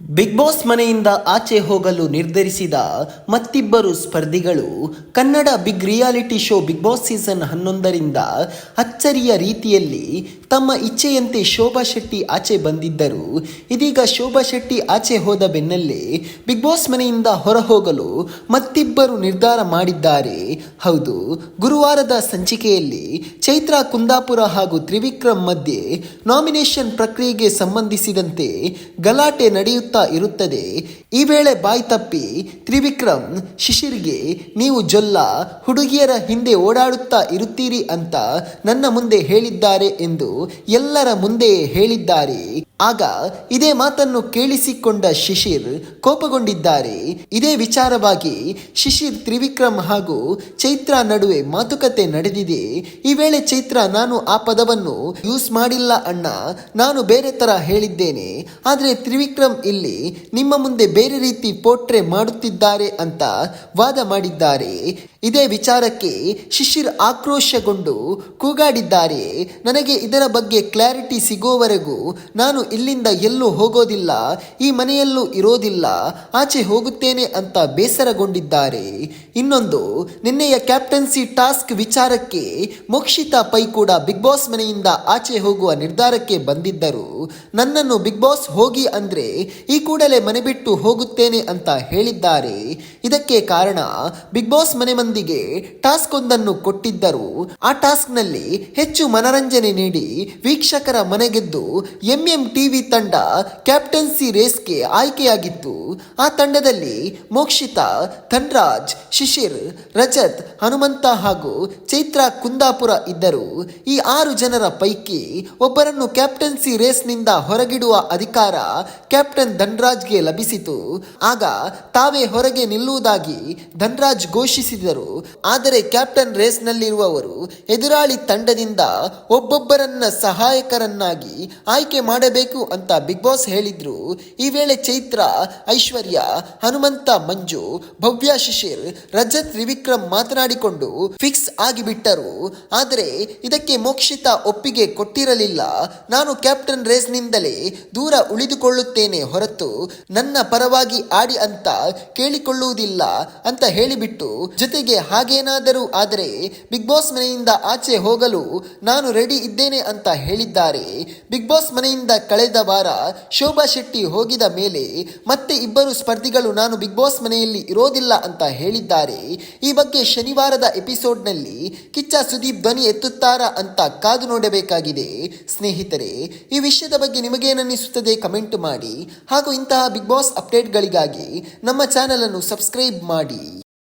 Big Boss ಮನೆಯಿಂದ ಆಚೆ ಹೋಗಲು ನಿರ್ಧರಿಸಿದ ಮತ್ತಿಬ್ಬರು ಸ್ಪರ್ಧಿಗಳು Kannada big reality show Bigg Boss season ಹನ್ನೊಂದರಿಂದ ಅಚ್ಚರಿಯ ರೀತಿಯಲ್ಲಿ ತಮ್ಮ ಇಚ್ಛೆಯಂತೆ ಶೋಭಾ ಶೆಟ್ಟಿ ಆಚೆ ಬಂದಿದ್ದರು. ಇದೀಗ ಶೋಭಾ ಶೆಟ್ಟಿ ಆಚೆ ಹೋದ ಬೆನ್ನಲ್ಲೇ ಬಿಗ್ ಬಾಸ್ ಮನೆಯಿಂದ ಹೊರಹೋಗಲು ಮತ್ತಿಬ್ಬರು ನಿರ್ಧಾರ ಮಾಡಿದ್ದಾರೆ. ಹೌದು, ಗುರುವಾರದ ಸಂಚಿಕೆಯಲ್ಲಿ ಚೈತ್ರ ಕುಂದಾಪುರ ಹಾಗೂ ತ್ರಿವಿಕ್ರಮ್ ಮಧ್ಯೆ ನಾಮಿನೇಷನ್ ಪ್ರಕ್ರಿಯೆಗೆ ಸಂಬಂಧಿಸಿದಂತೆ ಗಲಾಟೆ ನಡೆಯುತ್ತಾ ಇರುತ್ತದೆ. ಈ ವೇಳೆ ಬಾಯ್ ತಪ್ಪಿ, ತ್ರಿವಿಕ್ರಮ್, ಶಿಶಿರ್ಗೆ ನೀವು ಜೊಲ್ಲ, ಹುಡುಗಿಯರ ಹಿಂದೆ ಓಡಾಡುತ್ತಾ ಇರುತ್ತೀರಿ ಅಂತ ನನ್ನ ಮುಂದೆ ಹೇಳಿದ್ದಾರೆ ಎಂದು ಎಲ್ಲರ ಮುಂದೆ ಹೇಳಿದ್ದಾರೆ. ಆಗ ಇದೇ ಮಾತನ್ನು ಕೇಳಿಸಿಕೊಂಡ ಶಿಶಿರ್ ಕೋಪಗೊಂಡಿದ್ದಾರೆ. ಇದೇ ವಿಚಾರವಾಗಿ ಶಿಶಿರ್ ತ್ರಿವಿಕ್ರಮ್ ಹಾಗೂ ಚೈತ್ರ ನಡುವೆ ಮಾತುಕತೆ ನಡೆದಿದೆ. ಈ ವೇಳೆ ಚೈತ್ರ, ನಾನು ಆ ಪದವನ್ನು ಯೂಸ್ ಮಾಡಿಲ್ಲ ಅಣ್ಣ, ನಾನು ಬೇರೆ ತರ ಹೇಳಿದ್ದೇನೆ. ಆದ್ರೆ ತ್ರಿವಿಕ್ರಮ್ ಇಲ್ಲಿ ನಿಮ್ಮ ಮುಂದೆ ಬೇರೆ ರೀತಿ ಪೋಟ್ರೆ ಮಾಡುತ್ತಿದ್ದಾರೆ ಅಂತ ವಾದ ಮಾಡಿದ್ದಾರೆ. ಇದೇ ವಿಚಾರಕ್ಕೆ ಶಿಶಿರ್ ಆಕ್ರೋಶಗೊಂಡು ಕೂಗಾಡಿದ್ದಾರೆ. ನನಗೆ ಇದರ ಬಗ್ಗೆ ಕ್ಲಾರಿಟಿ ಸಿಗೋವರೆಗೂ ನಾನು ಇಲ್ಲಿಂದ ಎಲ್ಲೂ ಹೋಗೋದಿಲ್ಲ, ಈ ಮನೆಯಲ್ಲೂ ಇರೋದಿಲ್ಲ, ಆಚೆ ಹೋಗುತ್ತೇನೆ ಅಂತ ಬೇಸರಗೊಂಡಿದ್ದಾರೆ. ಇನ್ನೊಂದು, ನಿನ್ನೆಯ ಕ್ಯಾಪ್ಟನ್ಸಿ ಟಾಸ್ಕ್ ವಿಚಾರಕ್ಕೆ ಮೋಕ್ಷಿತಾ ಪೈ ಕೂಡ ಬಿಗ್ ಬಾಸ್ ಮನೆಯಿಂದ ಆಚೆ ಹೋಗುವ ನಿರ್ಧಾರಕ್ಕೆ ಬಂದಿದ್ದರು. ನನ್ನನ್ನು ಬಿಗ್ ಬಾಸ್ ಹೋಗಿ ಅಂದ್ರೆ ಈ ಕೂಡಲೇ ಮನೆ ಬಿಟ್ಟು ಹೋಗುತ್ತೇನೆ ಅಂತ ಹೇಳಿದ್ದಾರೆ. ಇದಕ್ಕೆ ಕಾರಣ, ಬಿಗ್ ಬಾಸ್ ಮನೆ ಮಂದಿಗೆ ಟಾಸ್ಕ್ ಒಂದನ್ನು ಕೊಟ್ಟಿದ್ದರು. ಆ ಟಾಸ್ಕ್ನಲ್ಲಿ ಹೆಚ್ಚು ಮನರಂಜನೆ ನೀಡಿ ವೀಕ್ಷಕರ ಮನೆಗೆದ್ದು ಎಂಎಂ ಟಿವಿ ತಂಡ ಕ್ಯಾಪ್ಟನ್ಸಿ ರೇಸ್ಗೆ ಆಯ್ಕೆಯಾಗಿತ್ತು. ಆ ತಂಡದಲ್ಲಿ ಮೋಕ್ಷಿತಾ ಧನ್ರಾಜ್, ಶಿಶಿರ್, ರಜತ್, ಹನುಮಂತ ಹಾಗೂ ಚೈತ್ರ ಕುಂದಾಪುರ ಇದ್ದರು. ಈ ಆರು ಜನರ ಪೈಕಿ ಒಬ್ಬರನ್ನು ಕ್ಯಾಪ್ಟನ್ಸಿ ರೇಸ್ನಿಂದ ಹೊರಗಿಡುವ ಅಧಿಕಾರ ಕ್ಯಾಪ್ಟನ್ ಧನ್ರಾಜ್ಗೆ ಲಭಿಸಿತು. ಆಗ ತಾವೇ ಹೊರಗೆ ನಿಲ್ಲುವುದಾಗಿ ಧನ್ರಾಜ್ ಘೋಷಿಸಿದರು. ಆದರೆ ಕ್ಯಾಪ್ಟನ್ ರೇಸ್ನಲ್ಲಿರುವವರು ಎದುರಾಳಿ ತಂಡದಿಂದ ಒಬ್ಬೊಬ್ಬರನ್ನ ಸಹಾಯಕರನ್ನಾಗಿ ಆಯ್ಕೆ ಮಾಡಬೇಕು ಅಂತ ಬಿಗ್ ಬಾಸ್ ಹೇಳಿದ್ರು. ಈ ವೇಳೆ ಚೈತ್ರ, ಐಶ್ವರ್ಯ, ಹನುಮಂತ, ಮಂಜು, ಭವ್ಯ ಶಿಶಿರ್, ರಜತ್, ತ್ರಿವಿಕ್ರಮ್ ಮಾತನಾಡಿಕೊಂಡು ಫಿಕ್ಸ್ ಆಗಿಬಿಟ್ಟರು. ಆದರೆ ಇದಕ್ಕೆ ಮೋಕ್ಷಿತ ಒಪ್ಪಿಗೆ ಕೊಟ್ಟಿರಲಿಲ್ಲ. ನಾನು ಕ್ಯಾಪ್ಟನ್ ರೇಸ್ನಿಂದಲೇ ದೂರ ಉಳಿದುಕೊಳ್ಳುತ್ತೇನೆ ಹೊರತು ನನ್ನ ಪರವಾಗಿ ಆಡಿ ಅಂತ ಕೇಳಿಕೊಳ್ಳುವುದಿಲ್ಲ ಅಂತ ಹೇಳಿಬಿಟ್ಟು ಜೊತೆಗೆ ಹಾಗೇನಾದರೂ ಆದರೆ ಬಿಗ್ ಬಾಸ್ ಮನೆಯಿಂದ ಆಚೆ ಹೋಗಲು ನಾನು ರೆಡಿ ಇದ್ದೇನೆ ಅಂತ ಹೇಳಿದ್ದಾರೆ. ಬಿಗ್ ಬಾಸ್ ಮನೆಯಿಂದ ಕಳೆದ ವಾರ ಶೋಭಾ ಶೆಟ್ಟಿ ಹೋಗಿದ ಮೇಲೆ ಮತ್ತೆ ಇಬ್ಬರು ಸ್ಪರ್ಧಿಗಳು ನಾನು ಬಿಗ್ ಬಾಸ್ ಮನೆಯಲ್ಲಿ ಇರೋದಿಲ್ಲ ಅಂತ ಹೇಳಿದ್ದಾರೆ. ಈ ಬಗ್ಗೆ ಶನಿವಾರದ ಎಪಿಸೋಡ್ನಲ್ಲಿ ಕಿಚ್ಚ ಸುದೀಪ್ ಧ್ವನಿ ಎತ್ತುತ್ತಾರಾ ಅಂತ ಕಾದು ನೋಡಬೇಕಾಗಿದೆ. ಸ್ನೇಹಿತರೆ, ಈ ವಿಷಯದ ಬಗ್ಗೆ ನಿಮಗೇನನ್ನಿಸುತ್ತದೆ ಕಮೆಂಟ್ ಮಾಡಿ. ಹಾಗೂ ಇಂತಹ ಬಿಗ್ ಬಾಸ್ ಅಪ್ಡೇಟ್ಗಳಿಗಾಗಿ ನಮ್ಮ ಚಾನಲ್ ಅನ್ನು ಸಬ್ಸ್ಕ್ರೈಬ್ ಮಾಡಿ.